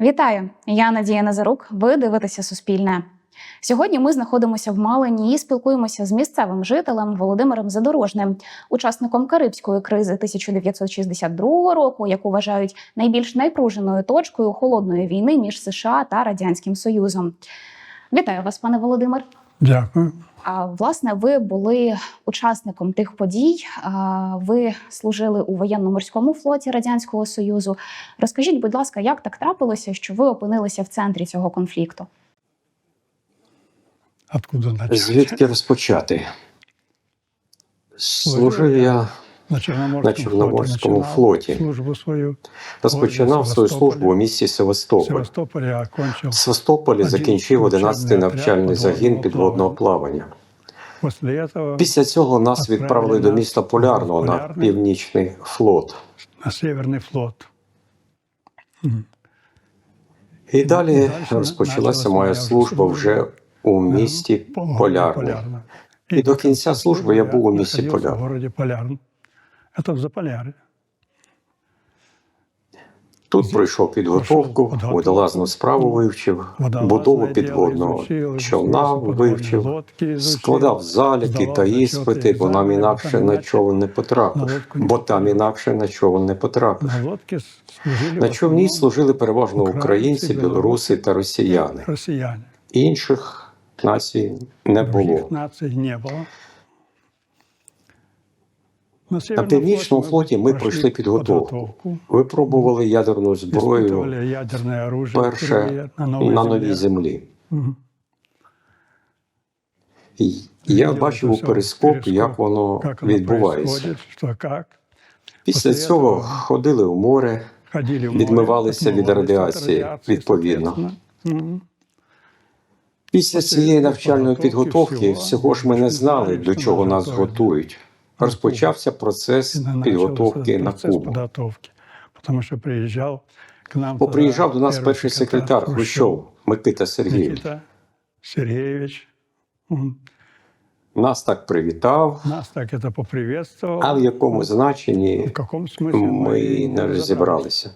Вітаю! Я Надія Назарук. Ви дивитеся Суспільне. Сьогодні ми знаходимося в Малині і спілкуємося з місцевим жителем Володимиром Задорожним, учасником Карибської кризи 1962 року, яку вважають найбільш найпруженою точкою холодної війни між США та Радянським Союзом. Вітаю вас, пане Володимир. Дякую. А власне, ви були учасником тих подій. Ви служили у воєнно-морському флоті Радянського Союзу. Розкажіть, будь ласка, як так трапилося, що ви опинилися в центрі цього конфлікту? Откуда? Звідки розпочати? Служив я, На Чорноморському, на Чорноморському флоті. Службу свою розпочинав свою службу у місті Севастополь. В Севастополі закінчив 11-й навчальний загін підводного плавання. Після цього нас відправили до міста Полярного на північний флот. на Северний флот. І далі розпочалася моя служба вже у місті Полярне. І до кінця служби я був у місті Полярне. Это в Заполярье. Тут пройшов підготовку, водолазну справу вивчив, будову підводного човна вивчив, складав заліки та іспити, бо нам інакше на човен не потрапиш, бо там інакше на човен не потрапиш. На човні служили переважно українці, білоруси та росіяни. Інших націй не було. Других націй не було. На, На Северному північному флоті ми пройшли підготовку. Випробували ядерну зброю Испытывали ядерное оружие перше впервые на новой на земле. новій землі. Мгм. І я Видели бачив у це все перископ, перископ, як воно Как оно відбувається. происходит, что как. Після Після цього цього ходили у море, Ходили в море, Відмивалися від відмивалися радіації, радіації, відповідно. соответственно. Мгм. Після Після цієї навчальної підготовки підготовки всього, всього ж ми не ми знали, знали, до що чого нас нас готують. Розпочався процес підготовки на Кубу. тому що приїжджав к нам Бо приїжджав до нас перший секретар Хрущов Микита Сергійович. Сергеевич. Нас так привітав, Нас так це поприветствував. а в якому значенні в якому ми не розібралися.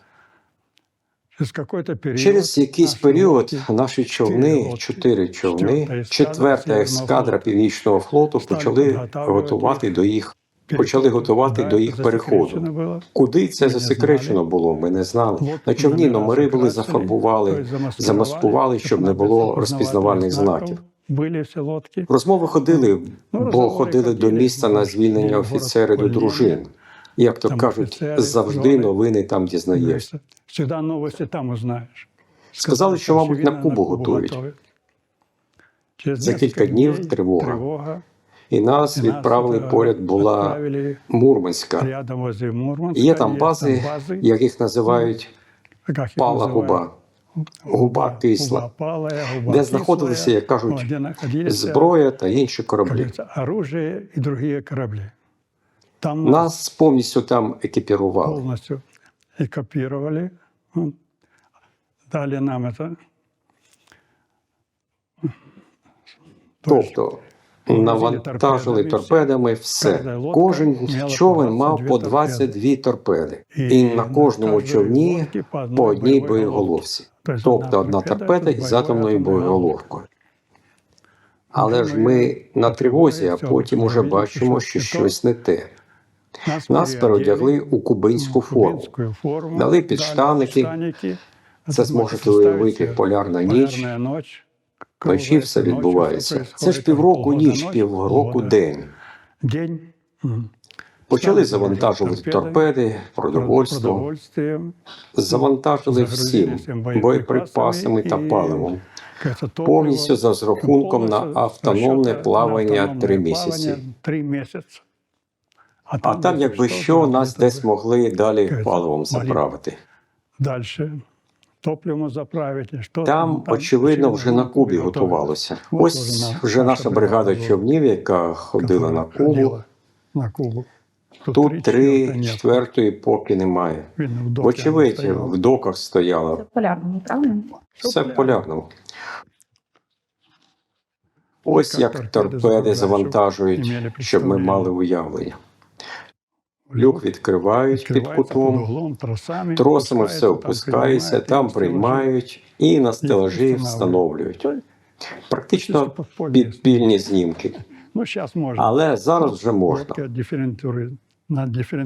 Через якийсь період наші човни, чотири човни, четверта ескадра Північного флоту почали готувати до їх. почали готувати до їх переходу. Куди це засекречено було, ми не знали. На човні номери були зафарбували, тобто замаскували, щоб не було розпізнавальних знаків. Розмови ходили, Ну, бо ходили до міста на звільнення офіцери до дружин. Як то кажуть, завжди новини там дізнаєшся. Всегда новості там узнаєш. Сказали, що, мабуть, на Кубу готують. За кілька днів тривога. І нас І відправили поряд була Мурманська. Є там бази, яких називають пала губа, губа кисла, де знаходилися, як кажуть, зброя та інші кораблі. оружие и другие корабли. Там Нас повністю там екіпірували. полностью и копировали. Вот. Дали нам есть Тобто навантажили торпедами все. Кожен човен мав по 22 торпеди, і на кожному човні по одній боєголовці. Тобто одна торпеда із атомною боєголовкою. Але ж ми на тривозі, а потім уже бачимо, що щось не те. Нас переодягли у кубинську форму. Дали підштаники. Це зможете уявити полярна ніч. Вночі все відбувається. Це ж півроку ніч, півроку день. Почали завантажувати торпеди, продовольство, завантажили всім всім боєприпасами та паливом. Повністю за розрахунком на автономне плавання три місяці. Три місяці. А там, якби що, нас десь могли далі паливом заправити. Далі топливо заправити. Що Там, очевидно, вже на Кубі готувалося. Ось вже наша бригада човнів, яка ходила на Кубу. На Кубу. Тут три четвертої поки немає. Вочевидь, в доках Це стояла. в полярному, правильно? Все в полярному. Ось як торпеди завантажують, щоб ми мали уявлення. Люк відкривають під кутом, углом, тросами, тросами все опускається, там приймають і на стелажі встановлюють. Практично підпільні знімки. Ну. Але зараз вже можна.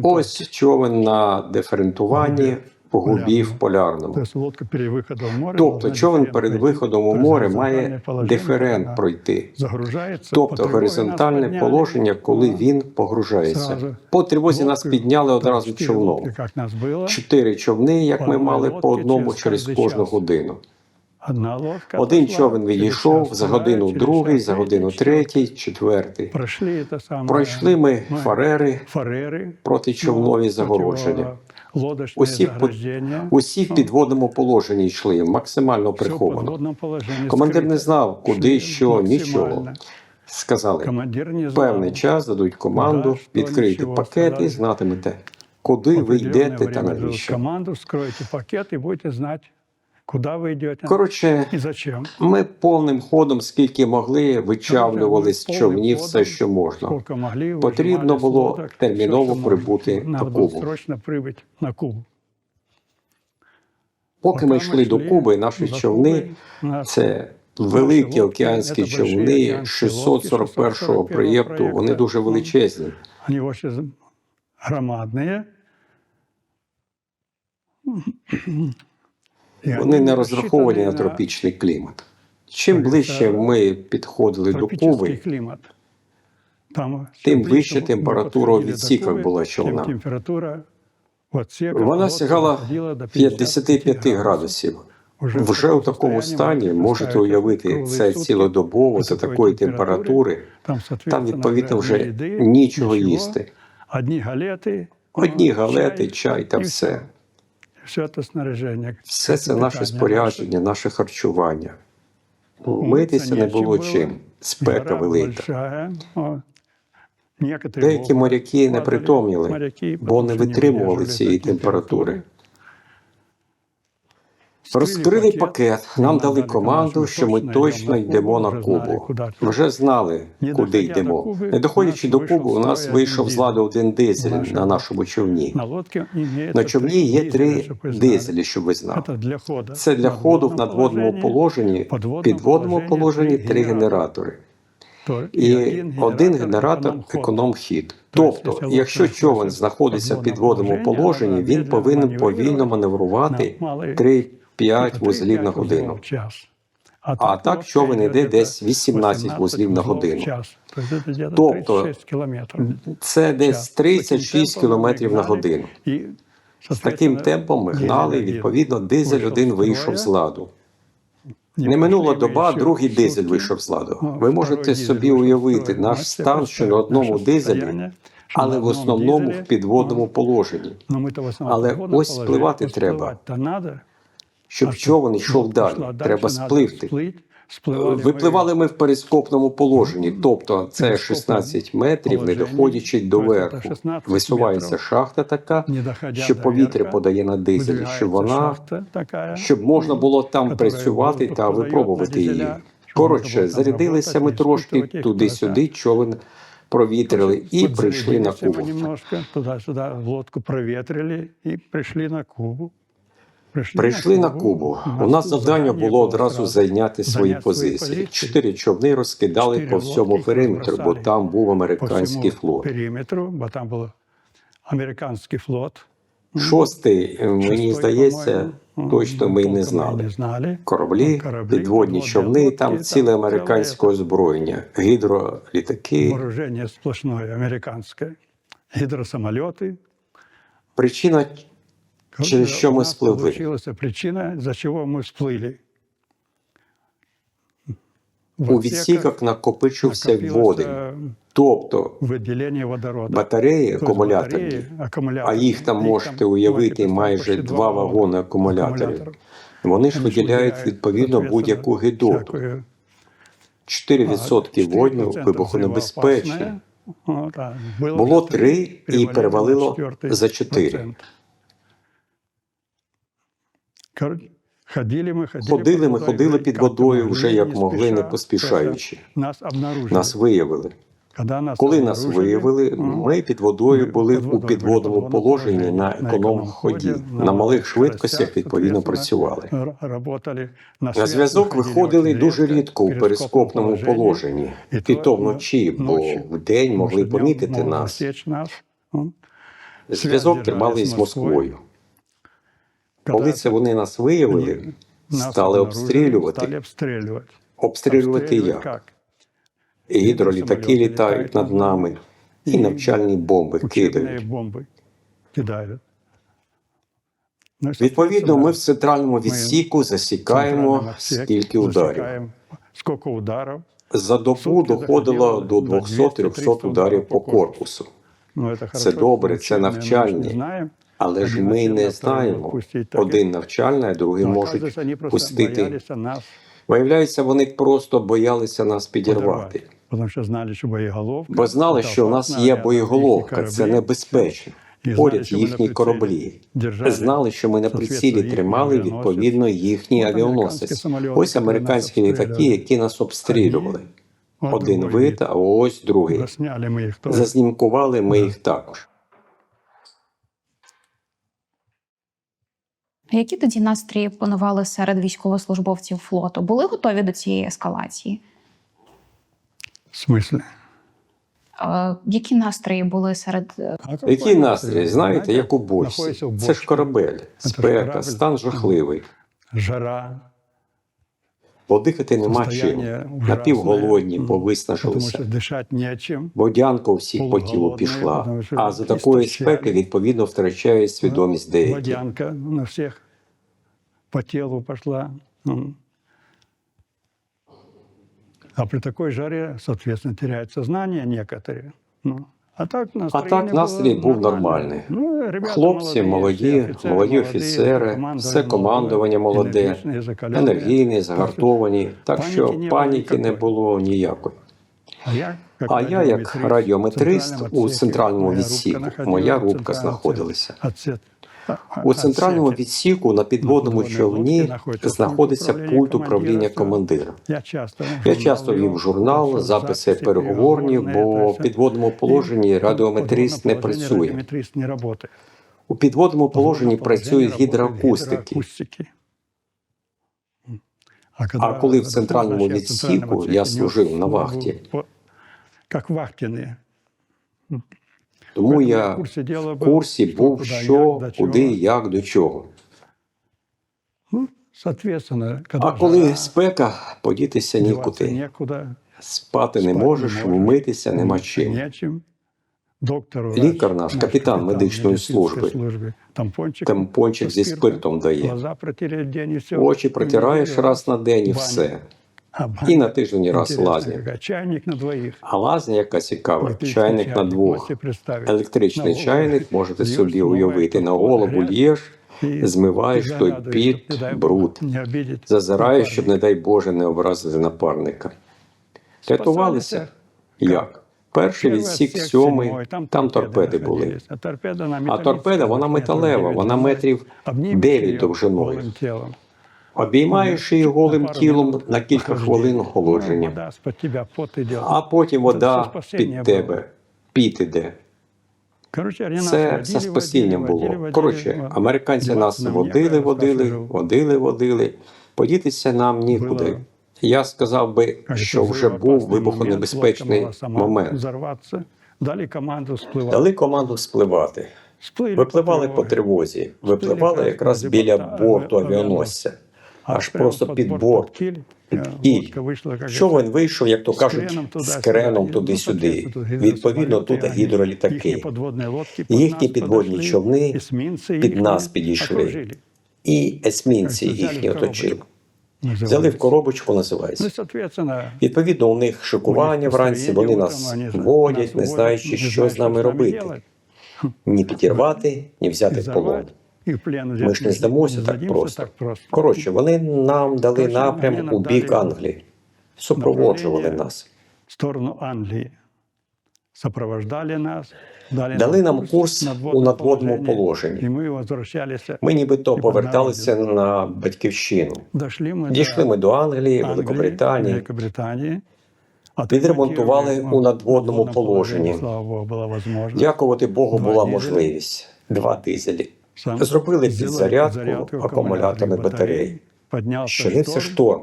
Ось човен на диферентуванні по губі в полярному. Тобто лодка перед виходом в море. Тобто должна човен перед виходом у море має диферент пройти. Загружається. Тобто горизонтальне положення, коли він погружається. По тривозі нас підняли одразу човном. Чотири човни, як ми мали по одному через кожну годину. Одна лодка. Один човен відійшов, за годину другий, за годину третій, четвертий. Пройшли те саме. Пройшли ми фарери, фарери. протичовнові ну, загородження. Противолодочне Усі, заграждення. усі в підводному положенні йшли, максимально приховано. Командир не знав, куди, що, нічого. Сказали, певний час дадуть команду, відкрити пакет і знатимете, куди ви йдете та навіщо. команду, вскройте пакет і будете знать, куда вы идете Коротше, и зачем. ми повним ходом, скільки могли, вичавлювали з Повним човнів ходом, все, що можна. Сколько могли, Потрібно выжимали с було лодок, терміново всё, что прибути можно. на Надо було Кубу. срочно прибыть на Кубу. Поки ми йшли до Куби, наші за човни Кубою, нас це великі лодки, океанські це больші човни океанські лодки 641 го 641-го проєкту. Вони проєкту. дуже Ну, величезні. Они очень громадные. И Вони они не розраховані рассчитаны на тропічний клімат. Чим Так, ближче це ми підходили до тропический Куби, климат. Там тим чем вища ближе мы температура у подходили до відсіках Кубы, була тем човна. температура в отсеках Вона лодки сягала доходила до 55 градусів. Вже у такому стані можете уявити це цілодобово за такої температури. Там, Там соответственно, відповідно вже їди, нічого їсти. Одні галети, Одні о, галети, чай та і все. Все це снаряження. Все це наше спорядження, наше харчування. Ну, Ну, Митися не було чим. Спека велика. Деякі моряки не притомніли, бо не витримували цієї температури. Розкрили пакет, нам дали команду, що ми точно йдемо на Кубу. Вже знали, куди йдемо. Не доходячи до Куби, у нас вийшов з ладу один дизель на нашому човні. На човні є три дизелі, щоб ви знали. Це для ходу. В надводному положенні, підводному положенні три генератори. І один генератор економ-хід. Тобто, якщо човен знаходиться в підводному положенні, він повинен повільно маневрувати 3-5 вузлів на годину. А так човен іде десь 18 вузлів на годину. Тобто, Це десь 36 км на годину. З таким темпом ми гнали, і, відповідно, дизель один вийшов з ладу. Не минула доба, другий дизель вийшов з ладу. Ви можете собі уявити наш стан, що на одному дизелі, але в основному в підводному положенні. Але ось спливати треба. Щоб човен йшов далі, треба спливти. Випливали ми в перископному положенні, тобто це 16 метрів, не доходячи до верху. Висувається шахта така, що повітря подає на дизель, щоб вона щоб можна було там працювати та випробувати її. Коротше, зарядилися ми трошки туди-сюди, човен провітрили і прийшли на Кубу. Немножко туди-сюди лодку провітрили і прийшли на Кубу. Прийшли на Кубу. У нас завдання було одразу зайняти свої позиції. Чотири човни розкидали по всьому периметру, бо там був американський флот. бо там був американський флот. Шостий, е, мені здається, точно ми й не знали. Кораблі, Кораблі, підводні човни, там ціле американське озброєння, гідролітаки. Вооружение сплошное американское. Гидросамолеты. Причина, через що ми спливли? Получилась причина, за чого ми всплыли. У відсіках накопичився водень, тобто батареї, акумулятори, а їх там можете уявити майже два вагони акумуляторів. Вони ж виділяють відповідно будь-яку гидоту. 4% водню вибухонебезпечні. Було три і перевалило за 4. Ходили ми, ходили, Ходили ми, ходили під водою вже як могли, не поспішаючи. Нас. Нас виявили. Нас Коли нас виявили, ми під водою були у підводному положенні на економ-ході. економ-ході, На малих швидкостях відповідно працювали. На, зв'язок виходили дуже рідко у в перископному положенні. І то то вночі, бо ночі. вдень могли помітити нас. Зв'язок тримали з Москвою. Коли це вони нас виявили, нас стали обстрілювати. Стали обстрілювати. Обстрілювати Обстрілювати як? І гідролітаки літають над нами, і навчальні бомби кидають. бомби кидають. Ну, Відповідно, ми в центральному відсіку засікаємо, скільки ударів. За добу доходило до до 200-300 ударів по корпусу. Ну, це, добре, це навчальні. Але ж ми не знаємо. Один навчальний, а другий Ну, можуть пустити. Виявляється, вони просто боялися нас підірвати. Бо знали, що у нас є боєголовка, це небезпечно. Поряд їхні кораблі. Знали, що ми на прицілі тримали відповідно їхній От авіаносець. Ось американські літаки, які нас обстрілювали. Один вид, а ось другий. Зазнімкували ми їх також. Які тоді настрої панували серед військовослужбовців флоту? Були готові до цієї ескалації? В смислі? Які настрої були серед е, Які настрій, знаєте, як у бочці. Це ж корабель, спека, стан жахливий. Жара. Подихати нема чим. Напівголодні, повиснажилися. Водянка у всіх по тілу пішла, а за такої спеки відповідно втрачає свідомість деякі. По тілу пішла. М. А при такой жаре, соответственно, теряют сознание некоторые. Ну, а так А так настрій був нормальний. Ну, ребята Хлопці молоді, всі молоді офіцери, все командування молоде, енергійні, загартовані. Так що паніки не було ніякої. А я, як радіометрист, у центральному відсіку, моя рубка знаходилася. У центральному відсіку на підводному човні знаходиться пульт управління командира. Я часто, вів журнал, записи переговорні, бо в підводному положенні радіометрист не працює. У підводному положенні працюють гідроакустики. А коли в центральному відсіку я служив на вахті. Як вахтяний. Тому я в курсі був, що, куди, як, до чого. Ну, А коли спека, подітися нікуди. некуда, Спати не можеш, вмитися нема мыться чим. Лікар наш, капітан медичної служби. служби, тампончик, зі спиртом, дає. Очі протираєш раз на день і все. І на тиждень раз лазня. Чайник на двоих. А лазня, яка цікава, чайник на двох. Електричний чайник можете собі уявити. На голову л'єш, змиваєш той Бог, бруд. Зазираєш, щоб, не дай Боже, не образити напарника. Рятувалися? Як? Перший відсік сьомий, там торпеди були. А торпеда, вона А вона метрів металева, дев'ять вона метрів 9 довжиною. Обіймаєш її голим тілом на кілька хвилин охолодження. А потім вода під тебе, піт іде. Це все спасіння водили, водили, було. Коротше, американці нас водили, водили, водили, водили. Подітися нам нікуди. Я сказав би, що вже був вибухонебезпечний момент. Дали команду спливати. Дали команду спливати. Випливали по тривозі, випливали якраз біля борту авіаносця. Аж просто під борт, як Човен вийшов, як то кажуть, з креном Ну, туди-сюди. Відповідно, тут гідролітаки. Їхні підводні човни під нас підійшли. І есмінці їхні оточили. Взяли в коробочку, Ну, називається. Відповідно, у них шикування вранці, вони нас водять, не знаючи, що з нами робити. Ні підірвати, ні взяти в полон. Ми ж не здамося так просто. Коротше, вони нам дали напрям у бік Англії. Супроводжували нас. в сторону Англії. Сопровождали нас, дали, Дали нам курс у надводному положенні. ми нібито поверталися на батьківщину. Дійшли до ми до Англії, Великобританії. Відремонтували у надводному положенні. Дякувати Богу, була можливість. Два дизелі. Зробили підзарядку акумуляторних батарей. Щинився шторм.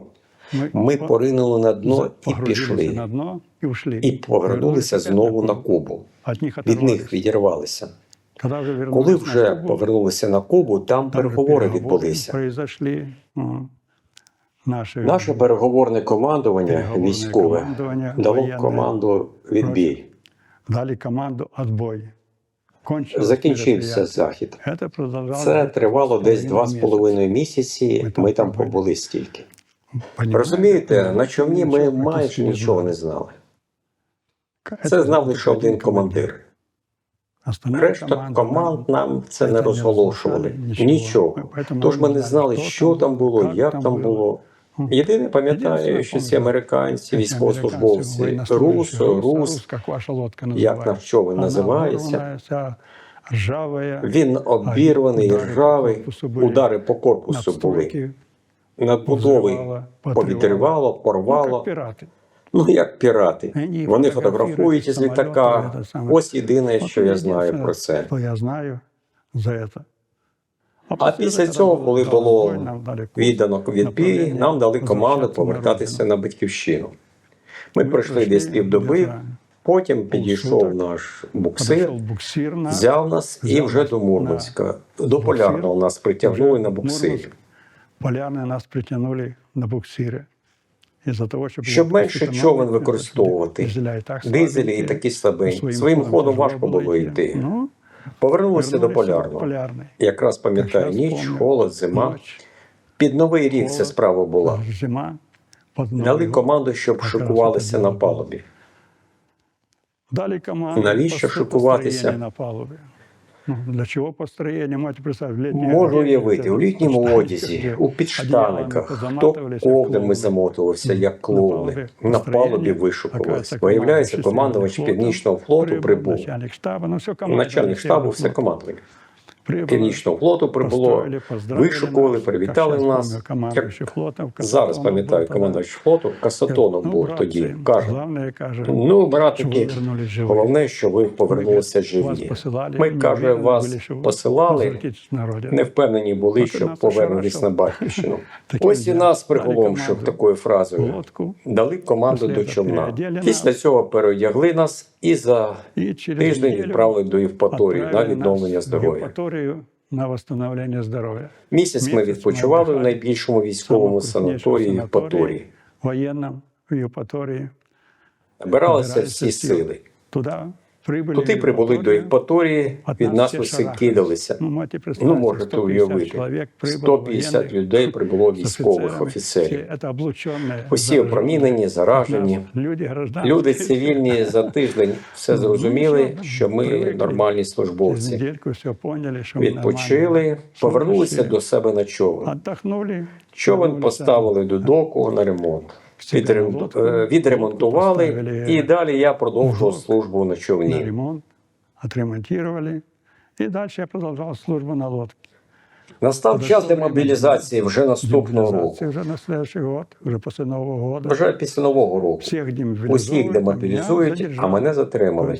Ми по- поринули на дно і пішли. і повернулися знову на Кубу. Від них, відірвалися. Коли вже, повернулися на Кубу, там переговори відбулися. Наше переговорне командування військове дало команду відбій. дали команду «Отбой». Закінчився захід. Це тривало десь два з половиною місяці. Ми там побули. стільки. Розумієте, на човні ми майже нічого не знали. Це знав лише один командир. Решта команд нам це не розголошували. Нічого. Тож ми не знали, що там було, як там було. Єдине пам'ятаю, що ці американці, військовослужбовці, рус, рус, як наш човен називається. Він обірваний, ржавий, удари по корпусу були. Надбудови повідривало, Ну, порвало. Ну, як пірати. Вони Вони фотографують із літака. Ось єдине, що я знаю про це. Я знаю за це. А після цього, коли було віддано відбій, нам дали команду повертатися на батьківщину. Ми пройшли десь півдоби, потім підійшов наш буксир, взяв нас і вже до Мурманська. До. Полярного нас притягнули на буксирі. Поляни нас притягнули на того, щоб, менше човен використовувати. Дизелі і такі слабенькі. своїм Своїм ходом важко було йти. Ну, Повернулися до Полярного. Полярний. Якраз пам'ятаю, ніч, холод, зима. Під новий рік ця справа була. Дали команду, щоб Якраз шикувалися на палубі. Навіщо по- Ну, для чого построєння? Можете представити, літні Можу уявити, у літньому одязі, у підштаниках, хто ковдами замотувався, як клоуни. На палубі вишукувався. Виявляється, командувач Північного флоту прибув. Начальник штабу, ну, все командування. Північного флоту прибуло, вишукували, привітали нас. Як Зараз пам'ятаю, командувач флоту Касатонов Ну, був тоді. Каже, ну, братики, головне, що ви повернулися живі. Ми, каже, вас посилали. Не впевнені були, що нас повернетесь на батьківщину. Ось і нас приголомшив такою фразою. Дали команду до човна. Після цього переодягли нас і за І через тиждень відправили до Євпаторії на відновлення здоров'я. На восстановлення здоров'я. Місяць ми Місяць ми відпочивали в найбільшому військовому санаторії Євпаторії. Воєнному в Євпаторії. Набиралися всі сили. Туди Туди прибули до. Євпаторії, від нас усі кидалися. Ну, можете Ну, можете 150 уявити. 150 воєнних людей прибуло військових офіцерів. Усі опромінені, заражені. Люди, цивільні за тиждень все Ну, зрозуміли, що ми нормальні службовці. Відпочили, повернулися до себе на човен. Човен поставили до доку на ремонт. Сіли на Відремонту- лодку, е, Відремонтували, і далі я продовжував службу на на човні. ремонт, отремонтували, і далі я продовжував службу на лодці. Настав час демобілізації вже наступного року. Вже на следующий год, вже після Нового року. Вже після нового року. Усіх демобілізують, а мене затримали.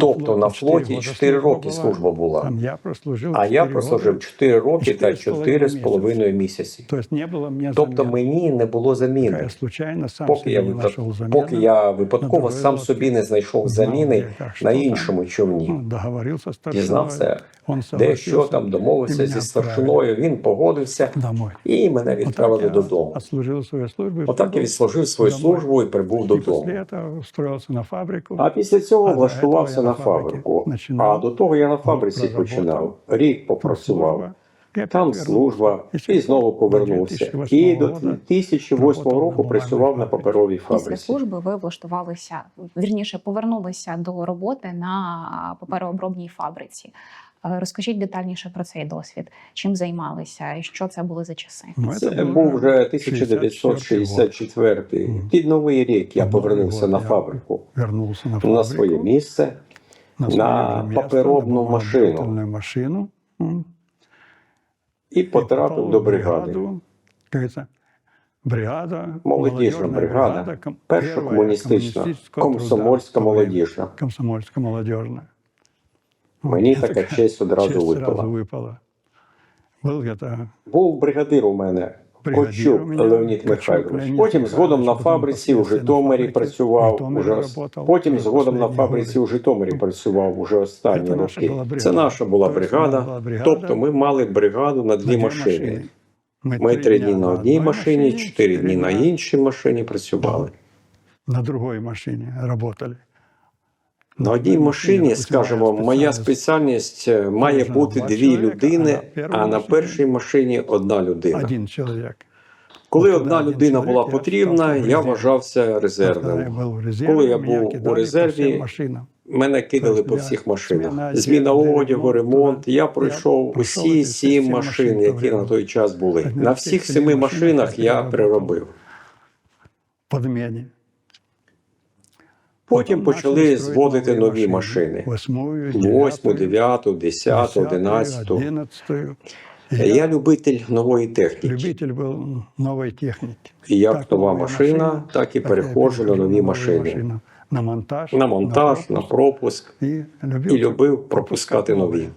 Тобто на флоті 4 роки служба була. Там я прослужив А я 4 прослужив года. 4 роки та Чотири з половиною 4,5 місяці. То есть не было мне Тобто замены. мені не було заміни. Я случайно сам Поки себе я, не випад- нашел замены. поки я випадково другої сам лодці. собі не знайшов Знав, заміни як, що на там. іншому човні. Ну, договорился с старшиной. Дізнався, Он де согласился, що там и домовився меня зі отправили старшиною. Він погодився Домой. і мене відправили Отак я додому. Отслужил свою службу. и Отак я прибыл відслужив свою домой. службу і прибув И додому. после этого устроился на фабрику. А після цього А до влаштувався этого я на фабрику. А до того я на фабриці починав. Рік попрацював. Там служба, І знову повернувся. І до года 2008 року працював на паперовій Після фабриці. служби ви влаштувалися, вірніше, повернулися до роботи на паперообробній фабриці. Е, Розкажіть детальніше про цей досвід. Чим займалися і що це були за часи? Ну, Це був вже 64 1964 Мгм. Під Новий рік я повернувся на фабрику, Вернулся на на своє місце. На, на машину. машину. І потрапив до бригади. бригаду, бригада, Молодіжна бригада, перша комуністична, комсомольська молодіжна. Комсомольська молодіжна. Мені така честь одразу випала. Був бригадир у мене. Кочук Леонід Михайлович. Потім згодом на фабриці у Житомирі працював. Уже, потім згодом на фабриці у Житомирі працював уже останні роки. Це наша була бригада. Тобто ми мали бригаду на дві машини. Ми три дні на одній машині, чотири дні на іншій машині працювали. На другій машині працювали. На одній машині, скажімо, моя спеціальність е, має бути дві людини, а на першій машині одна людина. Один чоловік. Коли одна людина була потрібна, я вважався резервним. Коли я був у резерві. Мене кидали по всіх машинах. зміна одягу, ремонт. Я пройшов усі сім машин, які на той час були. На всіх семи машинах я переробив. Потім почали зводити нові машини. Восьмую, Восьму, дев'яту, десяту, одинадцяту. одинадцятую. Я любитель нової техніки. любитель був нової техніки. Як нова машина, так і переходжу на нові машини. На монтаж, На монтаж, на пропуск. і любив, І любив пропускати нові.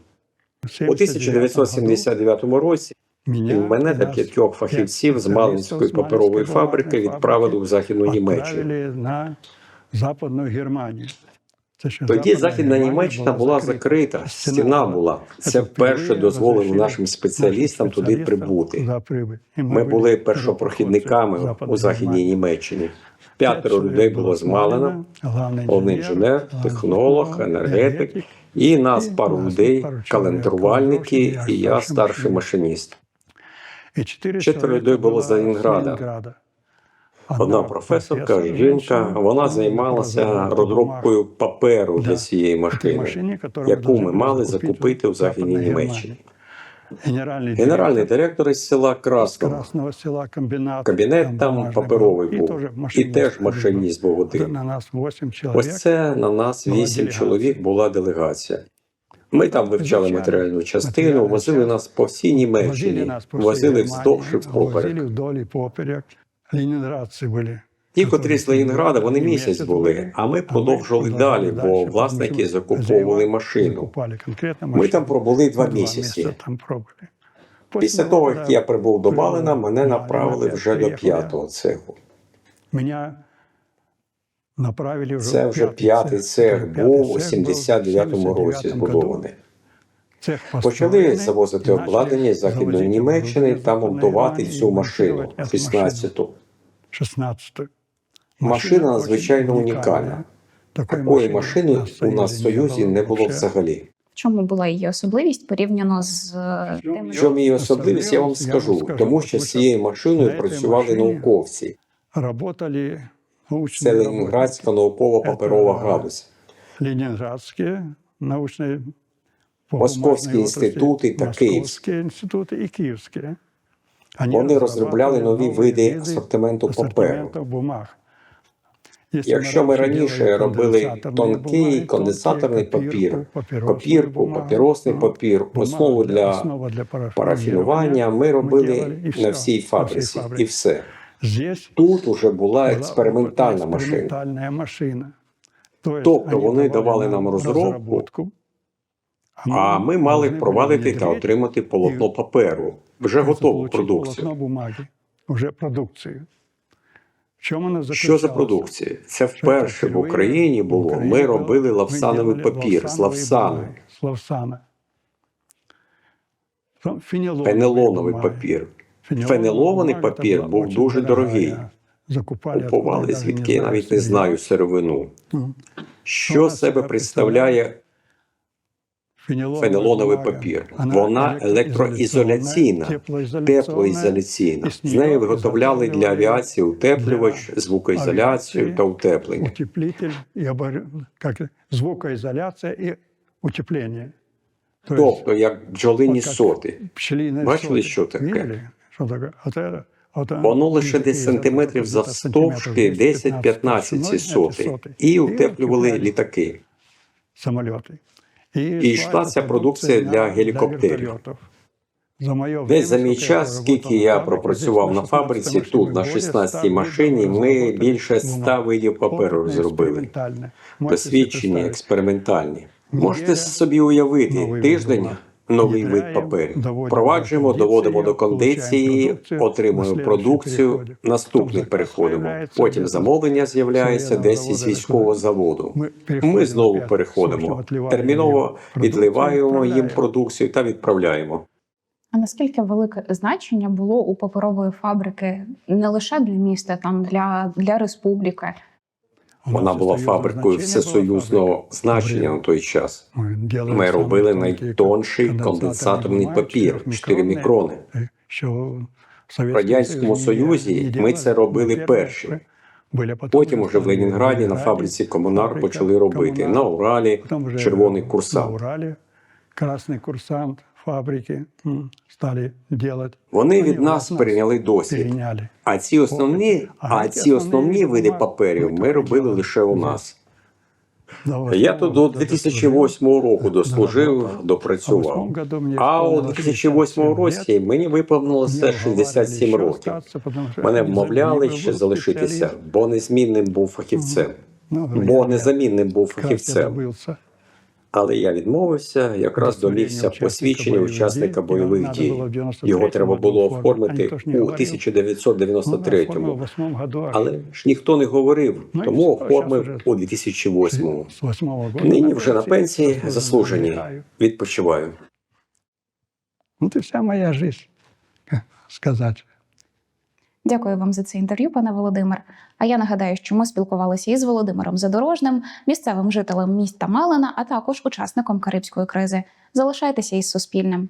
У 1979 році мене та п'ятьох фахівців з Малинської паперової фабрики відправили в Західну Німеччину. Западну Германію. Це ще Тоді Західна Німеччина була закрита, стіна була. Це вперше дозволило нашим спеціалістам туди прибути. Ми були першопрохідниками у Західній Німеччині. П'ятеро людей було з Малина, головний інженер, технолог, енергетик, і нас пару людей, календарувальники, і я старший машиніст. Четверо людей було з Ленінграда. Одна професорка, жінка, вона займалася розробкою паперу для цієї машини, яку ми мали закупити в Західній Німеччині. Генеральний директор із села Красного. Села комбінат. Кабінет там паперовий був, і теж машиніст був один. На нас 8 чоловік. Ось це на нас вісім чоловік була делегація. Ми там вивчали матеріальну частину, возили нас по всій Німеччині, возили вздовж і впоперек. Вдоль. Ленінградці були. Ті, котрі з Ленінграда, вони місяць були, а ми продовжували далі, бо власники закуповували машину. Ми там пробули два місяці. Після того, як я прибув до Малина, мене направили вже до п'ятого цеху. Це вже п'ятий цех був у 79-му році збудований. Почали завозити обладнання з Західної Німеччини та монтувати цю машину, 16-ту. 16 Машина надзвичайно унікальна. Такої машини у нас в Союзі не було взагалі. В чому була її особливість порівняно з е, тими? В чому її особливість, я вам скажу, тому що з цією машиною працювали науковці. Це Ленінградська наукова-паперова галузь. Ленінградські научні Московські інститути та Московські інститути і київські. Вони розробляли нові види асортименту паперу. Якщо ми раніше робили тонкий конденсаторний папір, копірку, папіросний папір, основу для парафінування, ми робили на всій фабриці і все. Тут уже була експериментальна машина. Тобто вони давали нам розробку, А ми мали впровадити та отримати полотно паперу, вже готову продукцію. вже продукцію. Що за продукція? Це вперше в Україні було. Ми робили лавсановий папір з лавсана. фенелоновий папір. Фенелований папір був дуже дорогий. Купували звідки я навіть не знаю сировину. Що себе представляє фенелоновий папір? Вона електроізоляційна, теплоізоляційна. З нею виготовляли для авіації утеплювач, звукоізоляцію та утеплення. Утеплитель і как... звукоізоляція і утеплення. Тобто, як бджолині соти. Бачили, що таке? Воно лише десь сантиметрів десь завстовшки 10-15 ці соти. І утеплювали літаки. самольоти. І йшла ця продукція для гелікоптерів. Десь за мій час, скільки я пропрацював на фабриці, тут на машині, 16 более машині, ми більше 100 видів паперу зробили. Досвідчені, експериментальні. Можете собі уявити, тиждень. Новий вид паперів. Впроваджуємо, доводимо до кондиції, отримуємо продукцію, наступний переходимо. Потім замовлення з'являється десь із військового заводу. Ми знову переходимо, терміново відливаємо їм продукцію та відправляємо. А наскільки велике значення було у паперової фабрики не лише для міста, там для, для республіки? Вона була фабрикою всесоюзного значення на той час. Ми, робили найтонший конденсаторний папір 4 мікрони. Що в Радянському Союзі ми це робили перші. потім уже в Ленінграді на фабриці Комунар почали робити на Уралі червоний курсант. Фабрики стали делать. Вони від нас перейняли досвід. А ці основні, а ці основні види паперів ми робили лише у нас. Я тут до 2008 року дослужив, допрацював. А у 2008 році мені виповнилося 67 років. Мене вмовляли ще залишитися, бо незмінним був фахівцем. Ну, Бо незамінним був фахівцем. Але я відмовився якраз до місця посвідчення учасника бойових дій. Його треба було оформити у 1993-му. Але ж ніхто не говорив, Ну, тому оформив у 2008-му. З восьмого года Нині вже на пенсії заслужені. Відпочиваю. Ну, це вся моя життя, сказати. Дякую вам за це інтерв'ю, пане Володимир. А я нагадаю, що ми спілкувалися із Володимиром Задорожним, місцевим жителем міста Малина, а також учасником Карибської кризи. Залишайтеся із Суспільним.